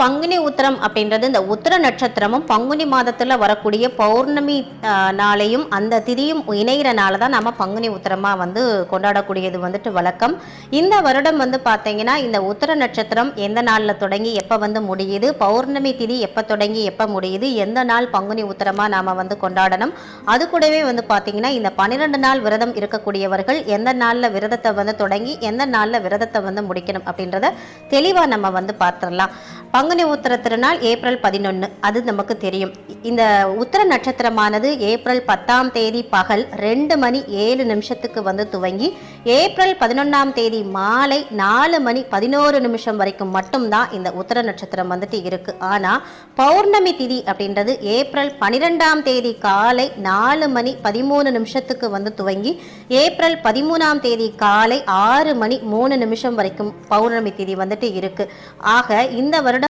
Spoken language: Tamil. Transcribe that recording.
பங்குனி உத்திரம் அப்படின்றது இந்த உத்திர நட்சத்திரமும் பங்குனி மாதத்துல வரக்கூடிய பௌர்ணமி நாளையும் அந்த திதியும் இணைகிறனால தான் நம்ம பங்குனி உத்திரமா வந்து கொண்டாடக்கூடியது வந்துட்டு வழக்கம். இந்த வருடம் வந்து பார்த்தீங்கன்னா இந்த உத்திர நட்சத்திரம் எந்த நாள்ல தொடங்கி எப்ப வந்து முடியுது பௌர்ணமி திதி எப்ப தொடங்கி எப்ப முடியுது எந்த நாள் பங்குனி உத்திரமா நாம வந்து கொண்டாடணும். அது கூடவே வந்து பார்த்தீங்கன்னா இந்த பன்னிரெண்டு நாள் விரதம் இருக்கக்கூடியவர்கள் எந்த நாள்ல விரதத்தை வந்து தொடங்கி எந்த நாள்ல விரதத்தை வந்து முடிக்கணும் அப்படின்றத தெளிவா நம்ம வந்து பார்த்துடலாம் பங்குனி உத்திர திருநாள் ஏப்ரல் பதினொன்று அது நமக்கு தெரியும். இந்த உத்திர நட்சத்திரமானது ஏப்ரல் பத்தாம் தேதி பகல் ரெண்டு மணி ஏழு நிமிஷத்துக்கு வந்து துவங்கி ஏப்ரல் பதினொன்றாம் தேதி மாலை நாலு மணி பதினோரு நிமிஷம் வரைக்கும் மட்டும்தான் இந்த உத்திர நட்சத்திரம் வந்துட்டு இருக்கு. ஆனால் பௌர்ணமி திதி அப்படின்றது ஏப்ரல் பனிரெண்டாம் தேதி காலை நாலு மணி பதிமூணு நிமிஷத்துக்கு வந்து துவங்கி ஏப்ரல் பதிமூணாம் தேதி காலை ஆறு மணி மூணு நிமிஷம் வரைக்கும் பௌர்ணமி திதி வந்துட்டு இருக்கு. ஆக இந்த வருடம்